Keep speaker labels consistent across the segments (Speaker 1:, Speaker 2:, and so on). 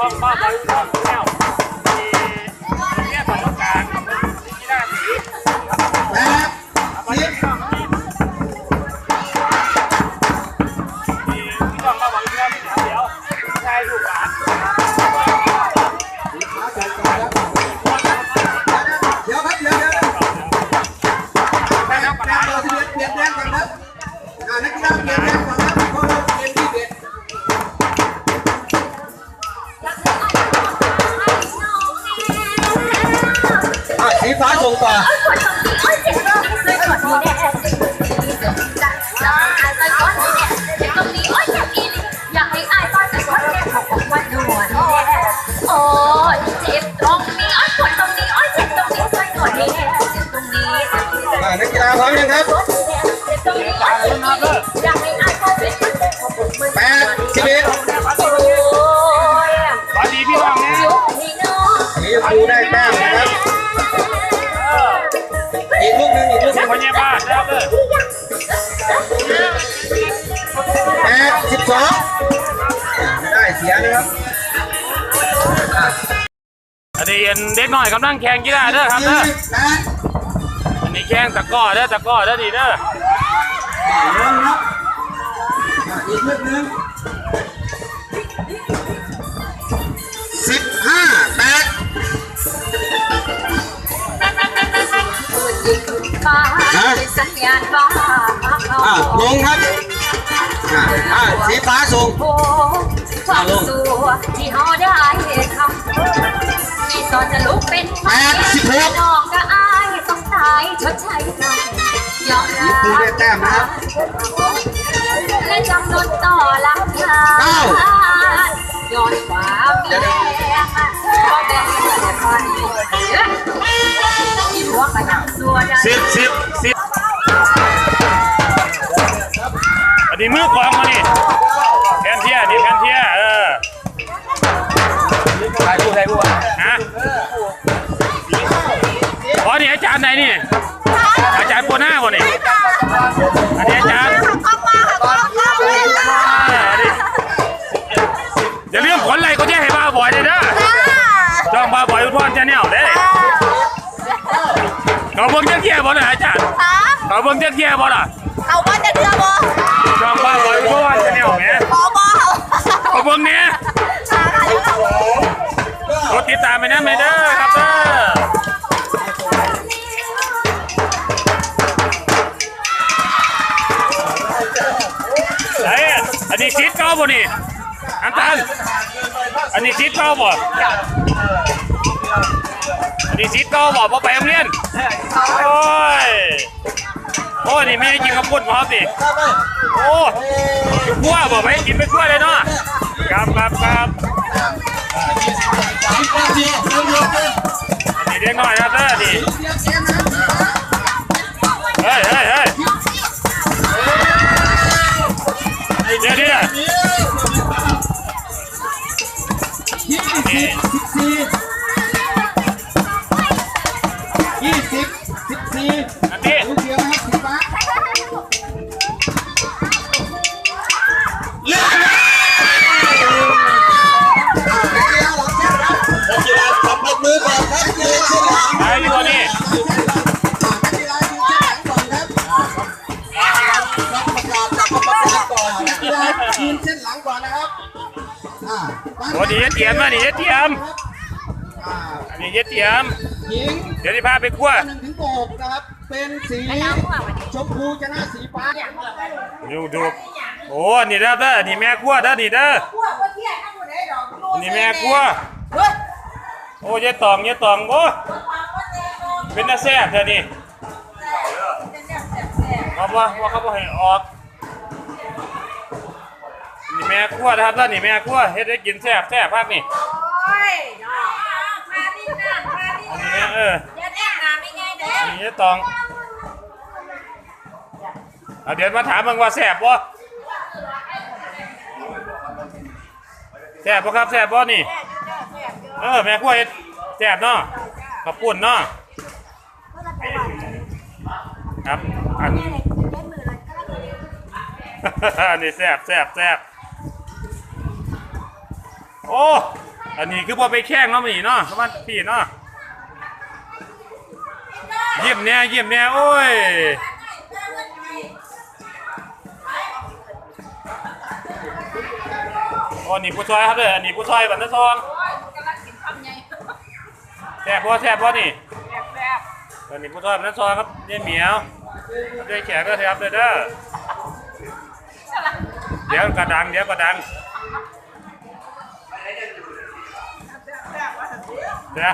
Speaker 1: ช่องบ้ สองได้
Speaker 2: เสียนะครับ
Speaker 3: อันนี้เย็
Speaker 1: น
Speaker 3: เด็
Speaker 2: กหน่อ
Speaker 1: ยกำลังแข่งกีฬาเด้อครับเด้ออันนี้แข่งตะก้อเด้อตะก้อเด้อดีเด้อ
Speaker 2: ลงครับอีกลูกหนึงสิบห้าแปด
Speaker 3: นสัญญาณฟ้า
Speaker 2: อะลงครับ อะอะสีฟ้าส่ง
Speaker 3: โอ้ความสัวที่เฮาได้ทำที่สอนจะลุกเป็นไฟน้องก็อายต้องตายชดใช้กรรมยอมรับ
Speaker 2: ครูได้แต้มนะครับ
Speaker 3: และจำนนต่อหลังทาง
Speaker 2: เก้า
Speaker 3: ย้อนความแย่ก็เป็นแต่พันที่หัวกระยังสัวได้
Speaker 1: สิบสิบสิบ นนี้มือกลองมานี่แพนเทียนี่แพนเทียเออ
Speaker 2: ใครพูดใครพูด
Speaker 1: ฮะอ๋อนี่อาจารย์ไหนนี่อาจารย์ปัวหน้าบ่นี่อันนี้อาจารย์เออนี่อย่าลืมผลอะไรก็แจ้งให้บ้าบ่อยเลยเด้อจ้องบ้าบ่อยอุทธรณ์จะแนวเด้เขาเบิ่งเจ้าเกียร์บ่น่ะอาจารย์เขาเบิ่งเจ้าเกียร์บ่ล่ะ
Speaker 4: เขาบ้
Speaker 1: ไปนะแม่เด้อครับเด้อไอ้อันนี้ชีตเก้าบ่นี่อันตันอันนี้ชีตเก้าบ่อันนี้ชีตเก้าบ่พอไปโรงเรียนโอ้ยโอ้ยนี่ไม่ให้กินข้าวปุ้นพร้อมสิโอ้ขั้วบ่ไปกินไปขั้วเลยเนาะครับครับครับ อันนี้เด็กน้อยนะเด้อนี่เฮ้ยเฮ้ยเฮ้ยเดี๋ยวเดี๋ยว
Speaker 2: ยี่สิบสิบสี่ยี่สิบสิบสี่
Speaker 1: อันนี้
Speaker 2: ลูกเดียวนะครับสีฟ้า
Speaker 1: โอ้นี่เตรียมมานี่เตรียม
Speaker 2: อ่า
Speaker 1: อันนี้เตรียม
Speaker 2: หญิง
Speaker 1: เดี๋ยวที่พาไปคั่ว
Speaker 2: หนึ่งถึงหกนะครับ เป็นสีชมพูชนะสีฟ้า
Speaker 1: ดูดูโอ้นี่เด้อเด้อนี่แม่คั่วเด้อนี่เด้อ
Speaker 4: พวกว่าเที่ยงทั้งหมดได้ดอก
Speaker 1: นี่แม่คั่ว
Speaker 4: เฮ้ย
Speaker 1: โอ้ยายตองยายตองโอ้เป็นตาแซ่บเธอนี่เขาว่าว่าเขาบอกให้ออกนี่ แม่คั่วนะครับเด้อนี่แม่คั่วเฮ็ดให้กินแซ่บแซ่บภาคนี่
Speaker 4: โอ้ยมาดิหน้ามาดิ
Speaker 1: อัน
Speaker 4: ห
Speaker 1: นี้
Speaker 4: น้า
Speaker 1: เออ
Speaker 4: อย่าแน่นาไม่ไงเด้อ
Speaker 1: นี่ยายตองเอาเดี๋ยวมาถามมึงว่าแซ่บบ่แซ่บบ่ครับแซ่บบ่นี่เออแม่กล้วยแซ่บเนาะขอบปุ่นเนาะครับอันอันนี้แซ่บแซ่บแซ่บ โอ้ อันนี้คือพอไปแข่งเนาะมันนี่เนาะประมาณพี่เนาะเยี่ยมเนี่ยเยี่ยมเนี่ยโอ้ยโอ้นี่ผู้ช่วยครับเด้ออันนี้ผู้ช่วยบันทึกซองแซ่บพอแซ่บพอนี่อันนี้ผู้ช่วยบันทึกซองครับเยี่ยมเหมียวเด้แขกก็ครับเด้อเด้อเดี๋ยวกระดังเดี๋ยวกระดัง นะ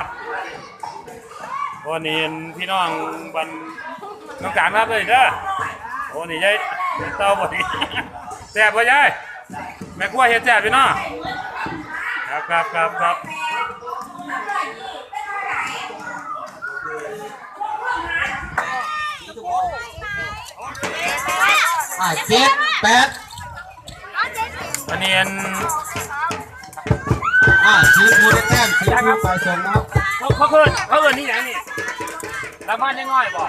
Speaker 1: วันนี้พี่น้องวันน้องการรับเลยเด้อโอ้นี่ยายเต้าบ่ดีแซ่บบ่ยายแม่ครัวเฮ็ดแซ่บพี่น้องครับครับครับครับ
Speaker 2: อ่าเจ็ดแปด
Speaker 1: วันนี้ อัน
Speaker 2: อ่าทีมมูได้แต้มทีมมูฝ่ายส่งนะครับ
Speaker 1: เขาเขาเอิ้นเขาเอิ้นนี่หยังนี่ลำบ้านยังง่อยบ่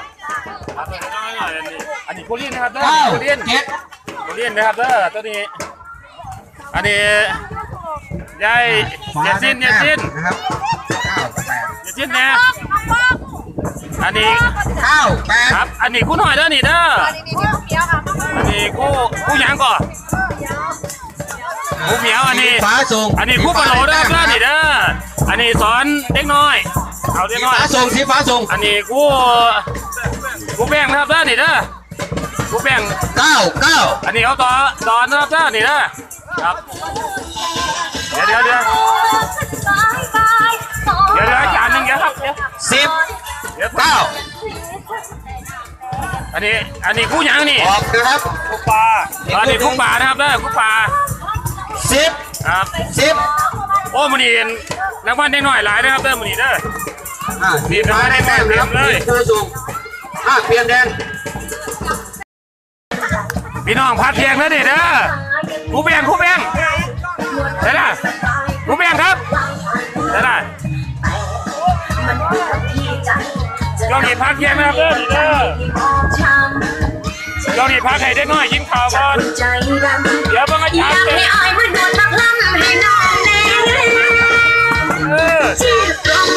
Speaker 1: ครับเอิ้นน้อยหน่อยอันนี้อันนี้โคเรียนนะครับเด้อ
Speaker 2: เก้า
Speaker 1: โคเรียน
Speaker 2: เจ็ด
Speaker 1: โคเรียนนะครับเด้อตัวนี้ อันนี้ยายเยซินเยซิน
Speaker 2: นะครับเก้าแปด
Speaker 1: เยซินนะอันนี้
Speaker 2: เก้าแปด
Speaker 1: ครับ อันนี้คู่หน่อยเด้อนี่เด้ออันนี้คู่คู่หยังก่อน คู่เหมียวอันนี้
Speaker 2: ฟ้าส่ง
Speaker 1: อันนี้คู่ปลาโหลเด้อเด้อนี่เด้ออันนี้สอนเด็กน้อย เอาเด็ก
Speaker 2: สี
Speaker 1: น้อย
Speaker 2: ฟ้าส่งสีฟ้าส่ง
Speaker 1: อันนี้คู่คู่แป้งนะครับเด้อนี่เด้อคู่แป้ง
Speaker 2: เก้าเก้า
Speaker 1: อันนี้เอาต่อตอนนะครับเด้อนี่เด้อครับเดี๋ยวเดี๋ยวเดี๋ยวเดี๋ยวเดี๋ยวจานหนึงเดี๋ยวครับเดี๋ยว
Speaker 2: สิบ
Speaker 1: เดี๋ยว
Speaker 2: เก้า
Speaker 1: อันนี้อันนี้คู่หยังนี่
Speaker 2: ออกนะครับ
Speaker 1: คู่ปลาอันนี้คู่ปลานะครับเด้อคู่ปลา
Speaker 2: สิบ
Speaker 1: ครับ
Speaker 2: สิบ
Speaker 1: โอ้มันนี่รางวัลเด็กน้อยหลายนะครับเด้อมันนี่เด้อ
Speaker 2: อ่าสีฟ้าได้แต้มนะครับทีมผู้ส่งอ่าเปลี่ยนแดน
Speaker 1: พี่น้องพัดเพียงแล้วนี่เด้อครูเบียงครูเบียงได้ละครูเบียงครับได้ละยองนี่พักเพียงนะครับเด้อนี่เด้อ ยองนี่พักให้เด็กน้อยกินข้าวก่อน
Speaker 3: ใจดำ
Speaker 1: เดี๋ยวเบิ่งอา
Speaker 3: อ
Speaker 1: จาร
Speaker 3: ยา
Speaker 1: ย์
Speaker 3: ก
Speaker 1: เต้
Speaker 3: ให้
Speaker 1: น
Speaker 3: อายมาโดนมักล้ำให้น้องแน่เออที่ตรง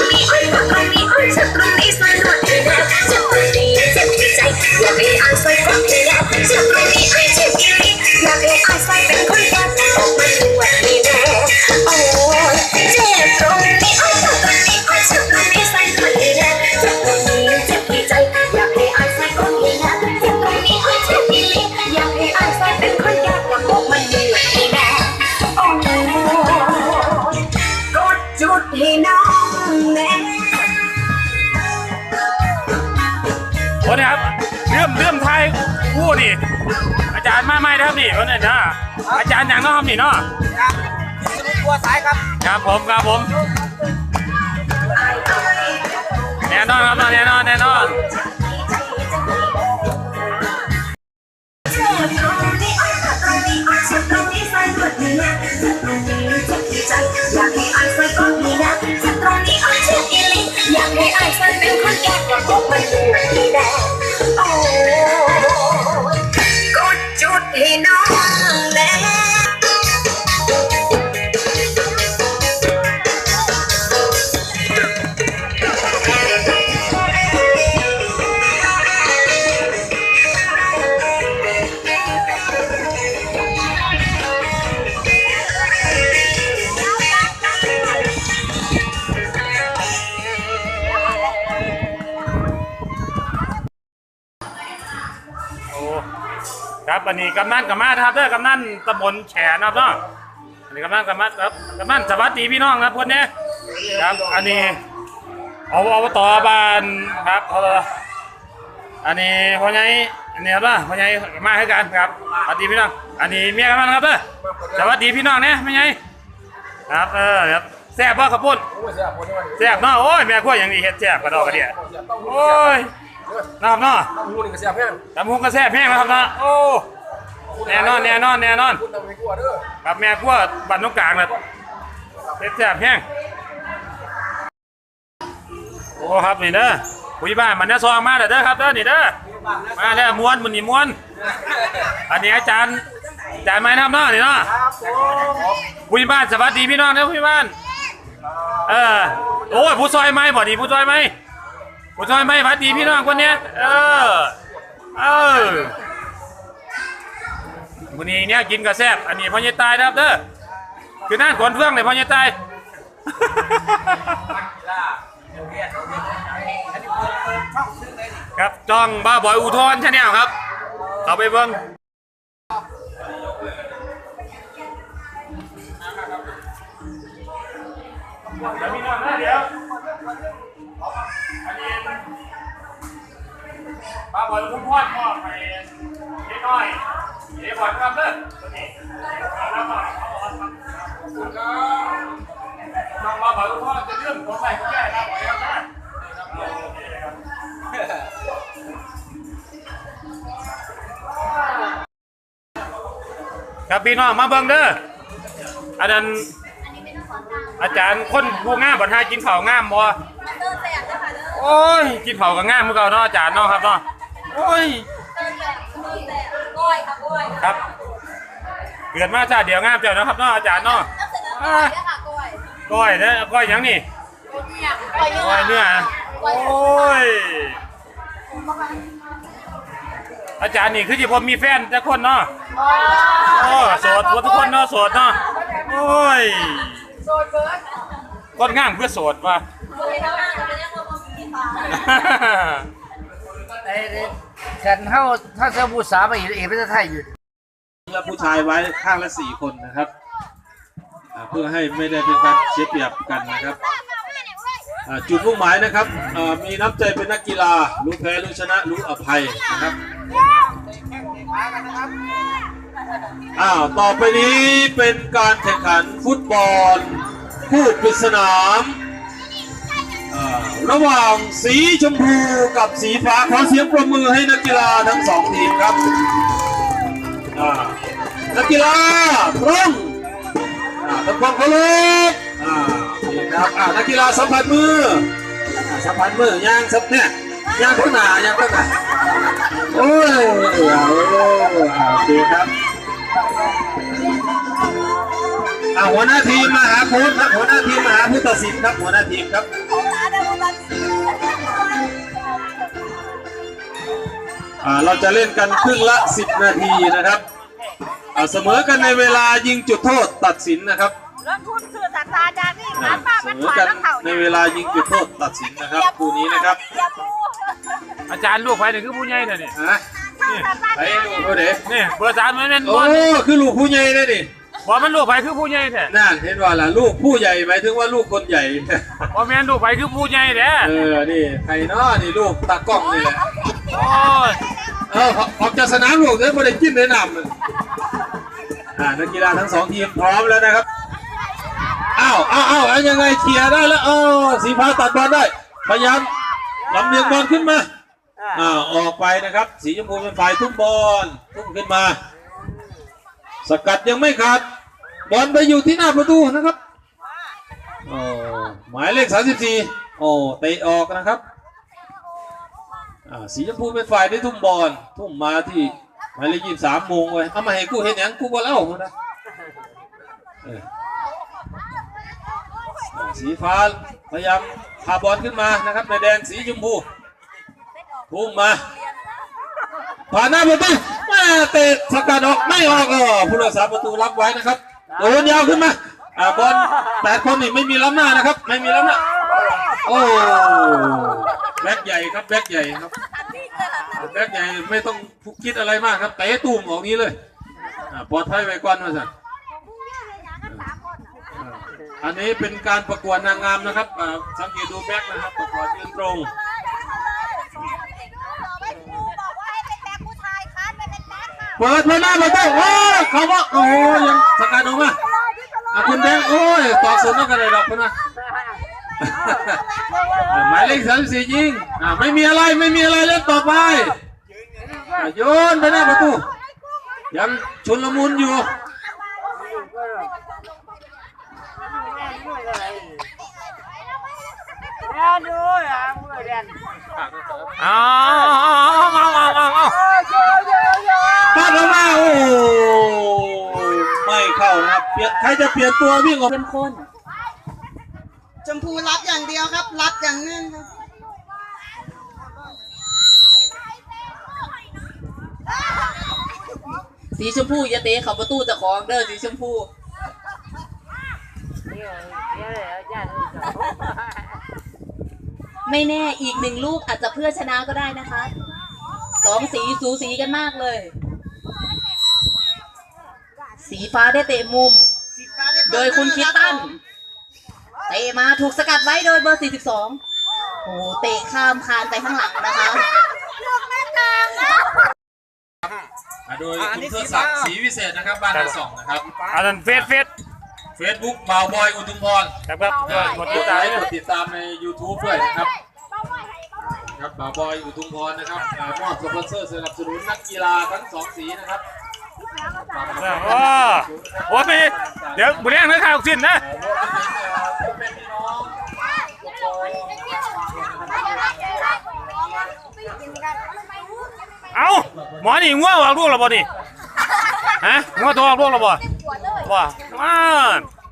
Speaker 3: โอ้
Speaker 1: เนี่ยครับเรื่องเรื่องไทยคู่นี่อาจารย์มาใหม่นะครับนี่คนนี้นะอาจารย์อย่างเน้องครับนี่เนาะ
Speaker 2: สรุปตัวสายครับ
Speaker 1: ครับผมครับผมแน่นอนครับแน่นอนแน่นอน
Speaker 3: ฉันเป็นคนแก่กว่าพวกมันดูดีแน่ โอ้
Speaker 1: ครับอันนี้กำนันกำมานะครับเด้อกำนันตำบลแฉนะครับเนาะอันนี้กำนันกำมาครับกำนันสวัสดีพี่น้องครับคนนี้ครับอันนี้เอาเอาต่อบานครับเอาอันนี้พ่อใหญ่อันนี้ครับเด้อพ่อใหญ่มาให้กันครับสวัสดีพี่น้อง อันนี้เมียกำนันครับเด้อสวัสดีพี่น้องเนี่ยไม่ไงครับเออครับแซ่บป่ะขับปุ่นแซ่บเนาะโอ้ยแม่ขั้วอย่างนี้เฮ็ดแซ่บกระดอกกระเดียโอ้ย นะครับเนาะ
Speaker 5: งูนี่ก็เสียบแห้ง
Speaker 1: ตำหุงกระแซบแห้งนะครับนะโอ้แน่นอนแน่นอนแน่นอน
Speaker 5: คุณทำไม่กลัวเด้อ
Speaker 1: กับแม่ขั้วบันนกกลางเลยเผ็ดแซบแห้งโอ้ครับนี่เด้อคุยบ้านมันเด้อซองมาเด้อเด้อครับเด้อนี่เด้อมาแล้วม้วนมันนี่ม้วน อันนี้อาจารย์อาจารย์ไม้นะครับเนาะนี่เนาะคุยบ้านสวัสดีพี่น้องเด้อคุยบ้าน เออโอ้ยผู้ซอยไหมบ่ดีผู้ซอยไหม ผู้ซอยไมหวัดดีพี่น้องคนเนี้ยเออ เออวันนี้เนี่ยกินกระแซบอันนี้พ่อใหญ่ตายนะครับเด้อคือนั่นขนเฟื่องเลยพ่อใหญ่ตายครับจ้องบ้าบอยอุทธรชาแนลครับเอาไปเบิ้งเดี๋ยวมีน้องนะเดี๋ยว บ้าบอยอุทธรมอบไปเล็กน้อยเดี๋ยวก่อนครับเด้อตัวนี้แล้วก็น้องบ้าบอยอุทธรจะเรื่องของใส่ของแก่ครับขออนุญาตนะโอเคครับครับพี่น้องมาเบิ่งเด้ออันนั้นอาจารย์คนผู้งามบัดหากินข้าวงามบ่
Speaker 4: มาเติมแสบนะคะเด้อ
Speaker 1: โอ้ยกินข้าวก็งามเหมือนเก่าเนาะอาจารย์เนาะครับเนาะ โอ้ย
Speaker 4: เติมแสบเติมแสบก้อยค่ะก้อย
Speaker 1: ครับ เกิดมาชาติเดียวงามเจ้าเนาะครับเนาะอาจารย์เนาะ
Speaker 4: น้ำเสนอก้อยเนี่ยค่ะก้อย
Speaker 1: ก้อยเด้อก้อยหยังนี่
Speaker 4: เนี่ยก้อยเนื้อ
Speaker 1: ก้อยเนื้อโอ้ยอาจารย์นี่คือที่ผมมีแฟนแต่คนเนาะโอ้โสดหมดทุกคนเนาะโสดเนาะโอ้ย
Speaker 4: โซนเบิร์ด
Speaker 1: คนงามเพื่อโสดว่ะ
Speaker 4: โซ นเท่านั้นเป็นยังไงบ้า
Speaker 5: ถ้าเสื้อผู้สาวมาอีกเอกไม่จะไทยอยู่
Speaker 6: และผู้ชายไว้ข้างละสี่คนนะครับอ่าเพื่อให้ไม่ได้เป็นการเสียเปรียบกันนะครับอ่าจุดมุ่งหมายนะครับอ่ามีน้ำใจเป็นนักกีฬารู้แพ้รู้ชนะรู้อภัยนะครับอ้าวต่อไปนี้เป็นการแข่งขันฟุตบอล คู่ปริศนาม ระหว่างสีชมพูกับสีฟ้าขอเสียงปรบมือให้นักกีฬาทั้งสองทีมครับอ่านักกีฬาพร้อมอ่าทำควาเคารพอ่านี่ครับอ่านักกีฬาสัมผัสมืออ่าสัมผัสมือย่างสับเนี่ยย่างข้างหน้าย่างข้างหน้าโอ้ยเอาอ่าโอเคครับ อ่าหัวหน้าทีมมาหาโค้ชครับหัวหน้าทีมมาหาผู้ตัดสินครับหัวหน้าทีมครับ อ่าเราจะเล่นกันครึ่งละ 10 นาทีนะครับอ่าเสมอกันในเวลายิงจุดโทษตัดสินนะครับ
Speaker 4: รถทุนสื่อสัตาจารย์นี่
Speaker 6: อ่า
Speaker 4: ร้านป้า
Speaker 6: เส
Speaker 4: มัน
Speaker 6: ม
Speaker 4: ถ
Speaker 6: อ
Speaker 4: อย
Speaker 6: กัน
Speaker 4: แล้วเข่า
Speaker 6: ในเวลายิงจุดโทษตัดสินนะครับคู่นี้นะครับ
Speaker 4: อย่าปู
Speaker 1: อาจารย์ลูกไผนี่คือผู้ใหญ่เด้อนี่
Speaker 6: อะไปดูเขาเด็ก
Speaker 1: นี่เบอร์สามมันเป็น
Speaker 6: โอ้
Speaker 1: บอล
Speaker 6: คือลูกผู้ใหญ่เลยนี่
Speaker 1: บอลมันลูกไผคือผู้ใหญ่แท้
Speaker 6: นั่นเห็นว่าล่ะลูกผู้ใหญ่หมายถึงว่าลูกคนใหญ่
Speaker 1: บอลแม่นลูกไผคือผู้ใหญ่แท้
Speaker 6: เออ นี่ใครเนาะนี่ลูกตากล้องนี่แหละ
Speaker 1: โอ้ย
Speaker 6: เออออกจากสนามลูกเนี่ยไม่ได้กินได้นำเลยอ่านักกีฬาทั้งสองทีมพร้อมแล้วนะครับอ้าวอ้าวอ้าวเอายังไงเคลียร์ได้แล้วอ้าวสีฟ้าตัดบอลได้พยายามลำเลียงบอลขึ้นมาอ้าวออกไปนะครับ สีชมพูเป็นฝ่ายทุ่มบอลทุ่มขึ้นมา สกัดยังไม่ขาด บอลไปอยู่ที่หน้าประตูนะครับโอ้หมายเลข 34 โอ้เตะออกนะครับสีชมพูเป็นฝ่ายได้ทุ่มบอลทุ่มมาที่หมายเลขยี่สามโมงเลยเอามาให้กูเห็นยังกูบอลเล่านะสีฟ้าพยายามพาบอลขึ้นมานะครับในแดนสีชมพูทุ่มมาผ่านหน้าประตูแม่เตะสกัดออกไม่ออกเออผู้รักษาประตูรับไว้นะครับ โดนยาวขึ้นมาอ่าบอลแปดคนนี่ไม่มีล้ำหน้านะครับ ไม่มีล้ำหน้าโอ้แบ็คใหญ่ครับแบ็คใหญ่ครับแบ็คใหญ่ไม่ต้องคิดอะไรมากครับเตะตูมออกนี้เลยอ่าปลอดภัยไว้ก่อนมาสั่นอันนี้เป็นการประกวดนางงามนะครับอ่าสังเกตดูแบ็คนะครับ ประกวดยืนตรง เปิดมาหน้าประตูโอ้ยเขาว่าโอ้ยยังสกัดออกมาอะคุณแดงโอ้ยตอกสนต้องกันเลยดอกคุณนะหมายเลขสามสี่ยิงอ่าไม่มีอะไรไม่มีอะไรเล่นต่อไปโยนไปหน้าประตูยังชุนละมุนอยู่
Speaker 1: เอาเอาเอาเอาเอา เอา
Speaker 6: ปัดออกมาโอ้ไม่เข้านะครับเปลี่ยนใครจะเปลี่ยนตัววิ่งออกเป็นคน
Speaker 2: พูรับอย่างเดียวครับ รับอย่างแน่นครับ
Speaker 7: สีชมพูอย่าเตะเขาประตูเจะของเด้อสีชมพูไม่แน่อีกหนึ่งลูกอาจจะเพื่อชนะก็ได้นะคะส องสีสูสีกันมากเลย สีฟ้าได้เตะมุม โดยคุณคิดตันเตะมาถูกสกัดไว้โดยเบอร์ 42 โอ้โหเตะข้ามคานไปข้างหลังนะคะ
Speaker 6: อ่าโดยคุณเทิดศักดิ์ศรีวิเศษนะครับบ้านนาสองนะครับ
Speaker 1: อันนั้นเฟสเฟส
Speaker 6: เฟซบุ๊กบ่าวบอยอุทุมพร
Speaker 1: ครับครับ
Speaker 6: อ่าก
Speaker 1: ด
Speaker 6: ก
Speaker 1: ติ
Speaker 6: ด
Speaker 1: ด
Speaker 6: ไล
Speaker 1: ตาม
Speaker 6: ค์กดติดตามใน YouTube ด้วยนะครับ ครับบ่าวบอยอุทุมพรนะครับอ่ามอบสปอนเซอร์สนับสนุนนักกีฬาทั้งสองสีนะครับ
Speaker 1: โอ้โหไปเดี๋ยวบุเรียงนะข่าวสิ้นนะ
Speaker 6: เป็นพี่น้อง
Speaker 1: เอาหมอนี่งัวออกลูกแล้วบ่นี่ฮะงัวตัวออกลูกแล้วบ่ว่าว้า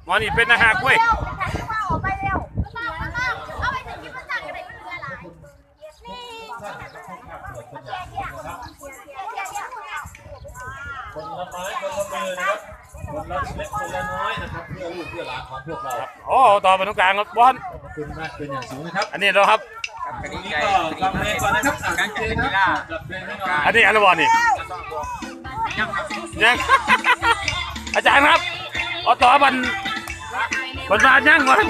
Speaker 1: หมอนี่เป็นอาหารเว้ย
Speaker 4: ออกไปเร็วเอาไปถึงที่ประจักษ์กันได้เพื่ออะไรนี่
Speaker 6: คนละไม้คนละมือนะครับ คนละเล็กคนละน้อยนะครับเพื่อลูกเพื่อหลานของพวกเรา
Speaker 1: โอ้ต่อไปตรงกลางครับบอล
Speaker 6: ขอบคุณมากเป็นอย่างสูงนะครับ
Speaker 1: อันนี้เราครับ
Speaker 6: วันนี้ก็ฟังเพลงก่อนนะครับอ่านเพลงครับจับเพลงให้หน่อย
Speaker 1: อันนี้อันละบอลนี่ยังอาจารย์ครับเอาต่อบันบันบานยังมัน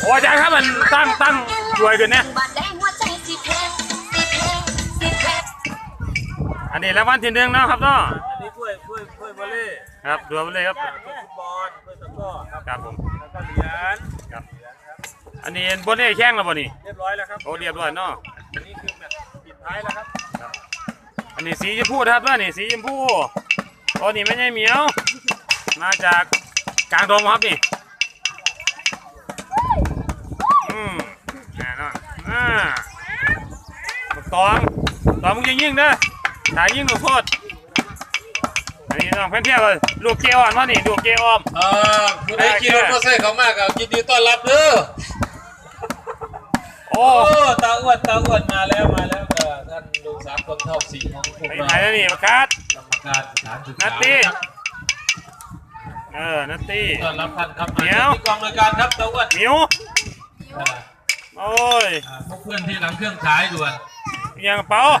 Speaker 1: โอ้อาจารย์ครับมันตั้งตั้งรวยกันเนี่ย นนี้รางวัลที่หนึ่งเนาะครับเนาะ
Speaker 6: อันนี้ถ้วยถ้วยถ้วยวอลเล่
Speaker 1: ครับดูไปเลยครับ
Speaker 6: ถ้วยฟุตบอลถ้วยตะกร้อครับ
Speaker 1: ครับผม
Speaker 6: แล้วก็เหรียญ
Speaker 1: ครับอันนี้บนนี้แข้งแล้วบ่นี่
Speaker 6: เรียบร้อยแล้วครับ
Speaker 1: โอ้เรียบร้อยเนาะ
Speaker 6: อันนี้คือแมตช์ปิดท้ายแล้วครับ
Speaker 1: อันนี้สีชมพูนะครับว่านี่สีชมพูโอ้นี่ไม่ใช่เหมียว มาจากกลางดงครับนี่อืมแน่นอนอ่าบักตองตองมึงยิงยิงเด้อ ถ่ายยิงลูกโทษอันนี้น้องเพื่อนเที่ยวเลยลูกเกออนว่านี่ลูกเกออม
Speaker 6: เอ่อผู้ใดขี่รถมอเตอร์ไซค์เขามากอะยินดีต้อนรับเด้อ
Speaker 1: โอ้
Speaker 6: โอ้ตาอ้วนตาอ้วนมาแล้วมาแล้วก็ท่านลุงสามคนเท่าสีของพวก
Speaker 1: ไป
Speaker 6: เรา
Speaker 1: ไหนแล้วนี่ประกาศ
Speaker 6: กรรมการสถานศึกษา
Speaker 1: นัตตี้
Speaker 6: ครับ
Speaker 1: เออ นัตตี้
Speaker 6: ต้อนรับท่านครับ
Speaker 1: เดี๋ยว
Speaker 6: ที่กองรายการครับตาอ้วน
Speaker 1: หมิว
Speaker 6: อ่า
Speaker 1: โอ้ย
Speaker 6: อ่าพวกเพื่อนที่หลังเครื่องฉายด่วน
Speaker 1: ยังกระเป๋า
Speaker 6: อ่า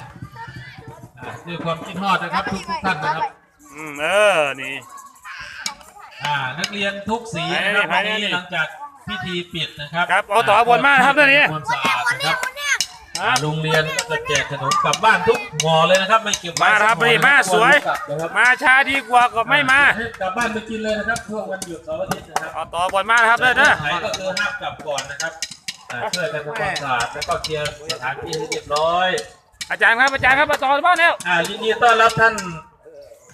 Speaker 6: ด้วยความคิดฮอดนะครับทุกทุกท่านนะครับ
Speaker 1: อืมเออนี่
Speaker 6: อ่านักเรียนทุกสีนะครับ
Speaker 1: ไป
Speaker 6: วัน
Speaker 1: นี่
Speaker 6: นี้
Speaker 1: ไปนี่
Speaker 6: หลังจากพิธีปิดนะครับ
Speaker 1: ครับเอาต่อบนมาครับตอนนี้
Speaker 6: ความสะอาดนะครับ
Speaker 1: ฮะ
Speaker 6: โรงเรียนก็จะแจกขนมกลับบ้านทุกหอเลยนะครับไม่เก็บไว้
Speaker 1: มาครับ
Speaker 6: สักห่อ
Speaker 1: นี่มา
Speaker 6: นะครับ
Speaker 1: สวย
Speaker 6: กลับนะครับ
Speaker 1: มาช้าดีกว่าก็ไม่มา
Speaker 6: ให้กลับบ้านไปกินเลยนะครับช่วงวันหยุดเสาร์อาทิตย์นะครับ
Speaker 1: เอาต่อบนมานะครับเด้อเด้อ
Speaker 6: ไหนก็คือห้ามกลับก่อนนะครับอ่าช่วยกันทำความสะอาดแล้วก็เคลียร์สถานที่ให้เรียบร้อย
Speaker 1: อาจารย์ครับอาจารย์ครับมาต่อบ้านแล้ว
Speaker 6: อ่ายินดีต้อนรับท่าน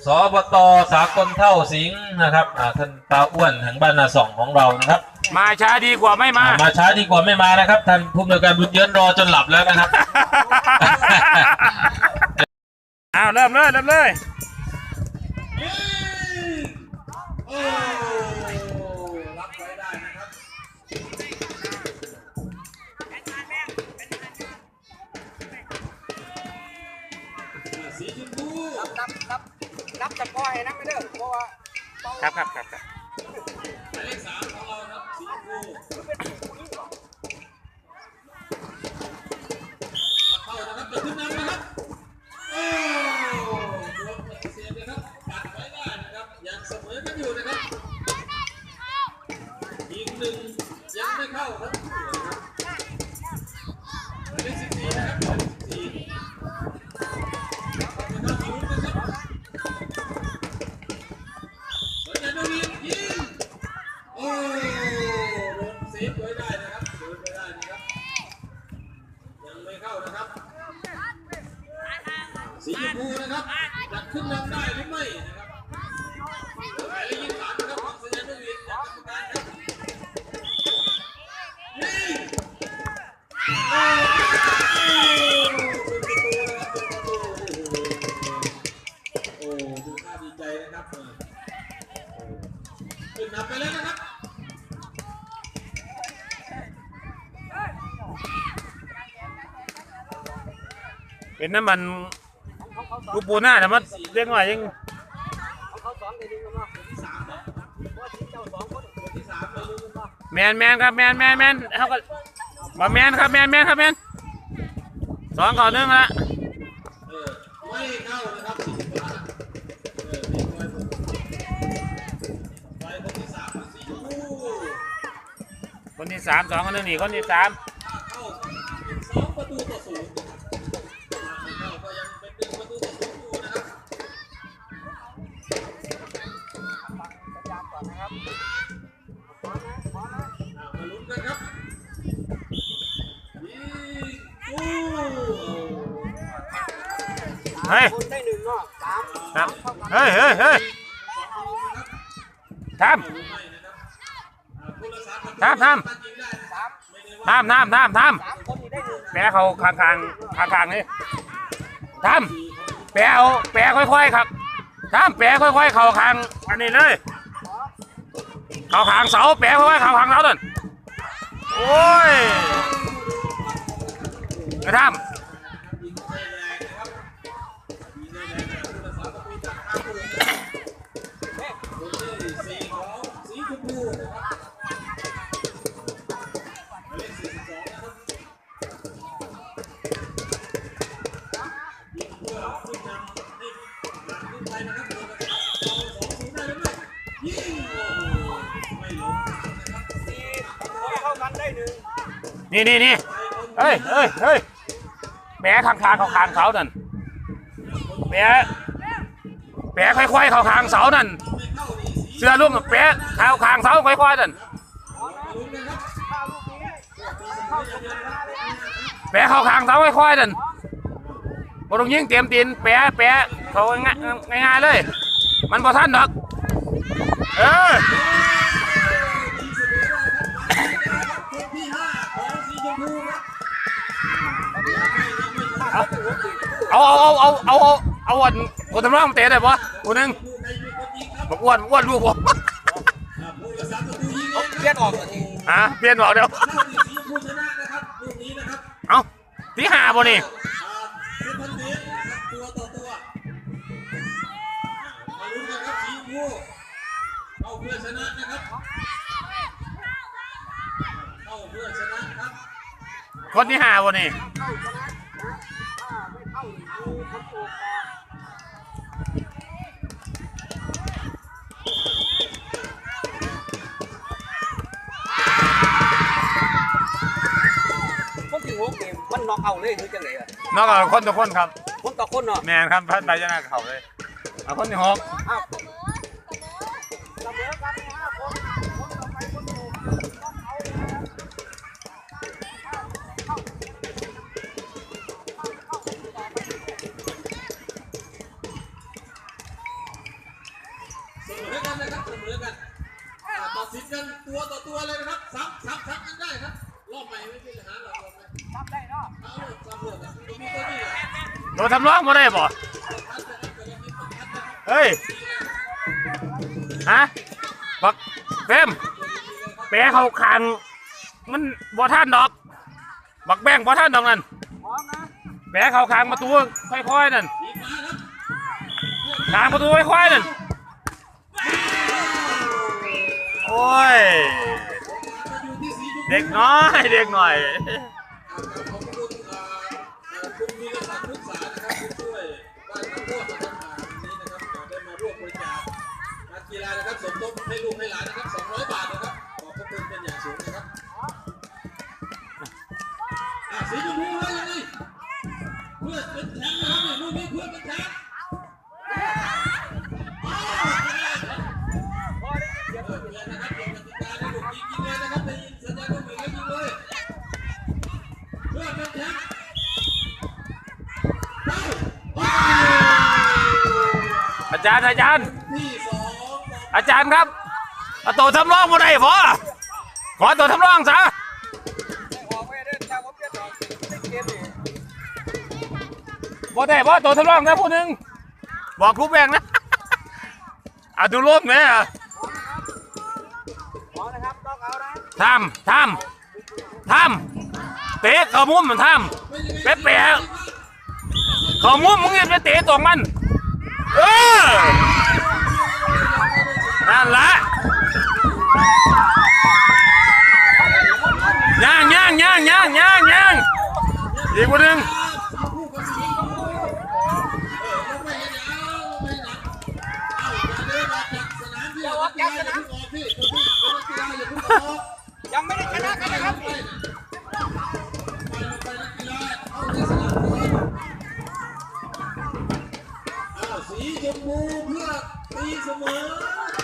Speaker 6: สบตสากลเท่าสิงห์นะครับอ่าท่านตาอ้วนแห่งบ้านนาสองของเรานะครับ
Speaker 1: มาช้าดีกว่าไม่มา
Speaker 6: อ่ามาช้าดีกว่าไม่มานะครับ ท่านผู้อำนวยการบุญเยินรอจนหลับแล้วนะครับ
Speaker 1: เอาเริ่มเลยเริ่มเลย
Speaker 6: โนับ
Speaker 5: จากก้อยนะไม่เด้อเพราะว่า
Speaker 1: ครับครับครับครับ
Speaker 6: หมายเลขสามของเราครับสีชมพูเข้านะครับจะขึ้นนะครับโอ้ดวงปฏิเสธนะครับปัดไว้ได้ครับยังเสมอกันอยู่นะครับอีกหนึ่ง น้ำ
Speaker 1: มันกูปูหน้าแต่มันเรียกว่ายังแมนแมนครับแมนแมนแมนเขาก็มาแมนครับแมนแมนครับแมนสองก่อนหนึ่งละ
Speaker 6: คนที่สามส
Speaker 1: องคนหนึ่งนี่คนที่สาม
Speaker 6: เข้าสองประตูต่อศูนย์ไม่เข้าก็ยังเป็นหนึ่งประตูต่อศูนย์อยู่นะครับอ่ามาลุ้นกันครับยิงอู้
Speaker 1: เฮ้ยครับเฮ้ยเฮ้ยเฮ้ยทำทำทำทำทำทำทำแปะเขาข้างข้างข้างข้างนี่ทำแปะเอาแปะค่อยๆครับทำแปะค่อยๆ เข่าข้างอันนี้เลยเข่าข้างเสาแปะค่อยๆเข่าข้างเสาต้นโอ้ยกระทำ
Speaker 6: นี่นี่นี่เฮ้
Speaker 1: ยเฮ้ยเฮ้ยแปะข้างข้างเขาข้างเสานั่นแปะแปะค่อยๆเขาข้างเสานั่นเสื้อลุ่มแปะเขาข้างเสาค่อยๆนั่นแปะเขาข้างเสาค่อยๆนั่นบ่ต้องยิงเตรียมตีนแปะแปะเขาง่ายง่ายๆเลย มันพอท่านดอกเออ
Speaker 6: ที่ห้าของสีชมพูครับ
Speaker 1: เอาเอาเอาเอาเอาเอาเอาวันคนทำร่องเตะได้ปะคนหนึ่งบอกอ้วนอ้วนลูกผม
Speaker 6: ผู้รักษาประตูยิงเอง
Speaker 2: เลียนออกตัวนี้
Speaker 1: อะเปลี่ยนบอกเดี๋ยว
Speaker 6: เข้าที่สีชมพูชนะนะครับลูกนี้นะครับ
Speaker 1: เอาที่หาบ่นี่
Speaker 6: อ่าเป็นพันเดชนะครับตัวต่อตัวมาลุ้นกันครับสีชมพูเข้าเพื่อชนะนะครับเข้าเพื่อชนะครับ
Speaker 1: คนที่หาบ่นี่
Speaker 2: คนที่หกนี่มันน็อกเอาเลยคือจังไดอะ
Speaker 1: นอกจากคนทุกคนครับ
Speaker 2: คนต่อคนเนาะ
Speaker 1: แมนครับพันใบชนะเขาเลยเอาคนที่หก
Speaker 2: อ้าว
Speaker 6: เสมอกันนะครับเสมอกันอ่าตัดสินกันตัวต่อตัวเลยนะครับซ้ำซ้ำซ้ำกันได้ครับรอบใหม่ไม่ใช่หาหรอกรอบใหม่ซ้ำได้เนาะเอาเลยซ้ำเลยนะตัวนี้ตัวนี้อะ
Speaker 1: ตัวทำร่องบ่ได้บ่เฮ้ย ฮะบักเฟมแปะเขาคางมันบ่ท่านดอก บักแบงบ่ท่านดอกนั่นแปะเขาคางประตูค่อยๆนั่นคางประตูค่อยๆนั่น โอ้ย เด็กน้อย เด็กหน่อย
Speaker 6: มให้ลูกให้หลานนะครับ200 บาทนะครับ ขอบพระคุณเป็นอย่างสูงนะครับอ่าสีชมพูว่ายังไงเพื่อนเป็นแชมป์นะครับเนี่ยลูกนี้เพื่อนเป็นแชมป์อ้าวเพื่อนนะครับเดี๋ยวกติกาได้ลูกยิงยิงเลยนะครับได้ยินสัญญาณลูกหนึ่งแล้วยิงเลยเพื่อนเป็นแชมป์ว้าว
Speaker 1: อาจารย์อาจารย์
Speaker 6: อา
Speaker 1: จารย์ครับเอาตัวทำร่องบ่ได้พอขอตัวทำร่องซะ
Speaker 2: ออกได้อถ้าผมเลียนออกในเกมนี่
Speaker 1: บ่ได้บ่ตัวทำร่องนะผู้หนึ่งบอกครูแบงนะอะดูร่มเนี่ย
Speaker 2: ขอนะครับต้องเอานะ
Speaker 1: ทำทำทำเตะเขามุ้มมันทำเป๊ะเป๊ะเขามุ้มมึงเงินไปเตะตรงมันเออ นั่นละย่างย่างย่างย่างย่างย่างอีกคนหนึ่ง
Speaker 6: สีชมพูเพื่อตีเสมอ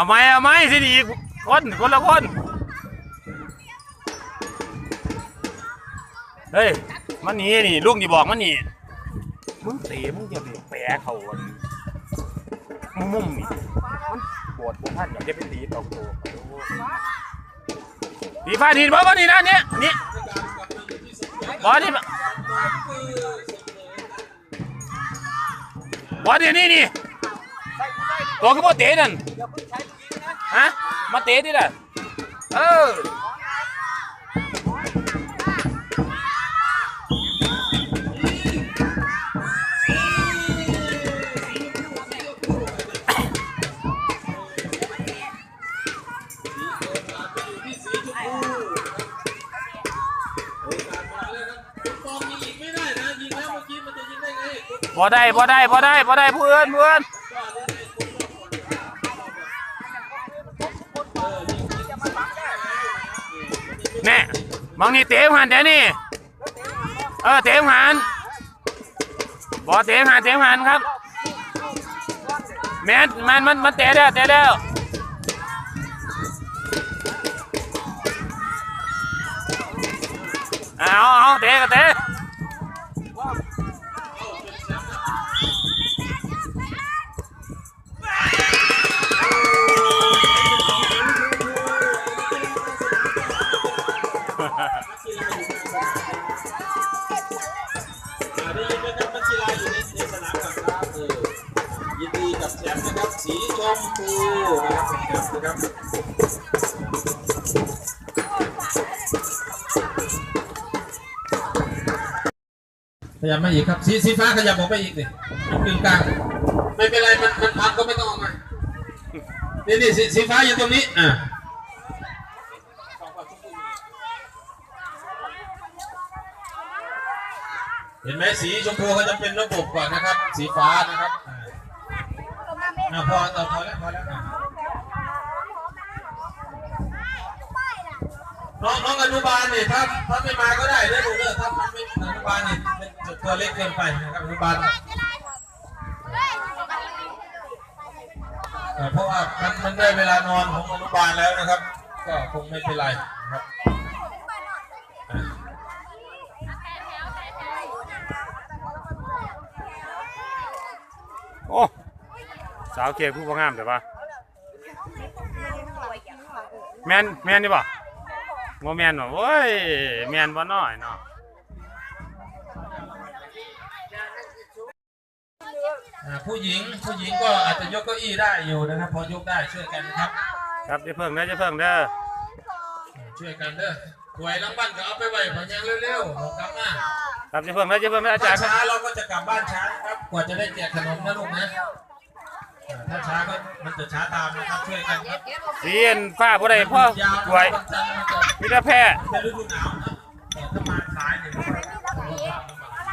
Speaker 6: เอา
Speaker 1: ไหมเอาไหมสิอีกคนคนละคนเฮ้ยมันนี่นี่ลุงนี่บอกมันนี่มึงเตะมึงอย่าไปแปะเขาอันมึงมุมนี่มันปวดปวดท่านอย่าไปตีตอกโตตีฟ้าทีนบอลนี่นะเนี่ยนี่บอลนี่บอลนี่นี่นี่ตัวก็บอเตะนั่น มาเตะดิล่ะเออ
Speaker 6: ฟองยิงไม่ได้นะยิงแล้วเมื่อกี้มันจะยิงได้ไง
Speaker 1: พอได้พอได้พอได้พอได้เพื่อนเพื่อน น่มองนี่เต๋หันเดี๋ยวนี่เออเต๋หันบอเต๋หันเต๋หันครับแมนมันมันมันเตะแล้วเตะแล้วเอาเอาเตะก็เตะ
Speaker 6: นะครับเป็นแชมป์นะครับขยับมาอีกครับ สีสีฟ้าขยับออกไปอีกดิกึ่งกลาง ไม่เป็นไร มันมันพังก็ไม่ต้องออกมา นี่นี่สีสีฟ้าอยู่ตรงนี้ อ่าเห็นไหมสีชมพูเขาจะเป็นระบบก่อนนะครับ สีฟ้านะครับอ่าอ่าพอต่อพอแล้วพอแล้วอ่า น้องน้องอนุบาลเนี่ยถ้าถ้าไม่มาก็ได้ได้ดูเด้อถ้ามันไม่อนุบาลเนี่ยเป็นตัวเล็กเกินไปนะครับอนุบาลอ่เพราะว่ามันมันได้เวลานอนของอนุบาลแล้วนะครับ ก็คงไม่เป็นไรครับอ่า
Speaker 1: โอ้สาวเกียผู้บ่งามแต่ว่าแมนแมนนี่บ่ โมแมนบ่โอ้ยแมนบ่น้อยเนาะ
Speaker 6: อ่าผู้หญิงผู้หญิงก็อาจจะยกเก้าอี้ได้อยู่นะครับ พอยกได้ช่วยกันนะครับ
Speaker 1: ครับจะเพิ่งเด้อจะเพิ่งเด้อ
Speaker 6: ช่วยกันเด้อถวยรางวัลก็เอาไปไว้พอยังเร็วๆบอกกลับมา
Speaker 1: ครับจะเพิ่งเด้อจะเพิ่งเด้ออาจา
Speaker 6: ถ้าร
Speaker 1: ย์ครับ
Speaker 6: ช้าเราก็จะกลับบ้านช้านะครับ กว่าจะได้แจกขนมนะลูกนะอ่า ถ้าช้าก็มันจะช้าตามนะครับช่วยกันครับ
Speaker 1: สีเอ็นฟ้าบ่ได้พ่อ
Speaker 6: ยาว
Speaker 1: สวย
Speaker 6: วันจันทร์มันจะ
Speaker 1: มีแต่แพ้
Speaker 6: เป็นฤดูหนาว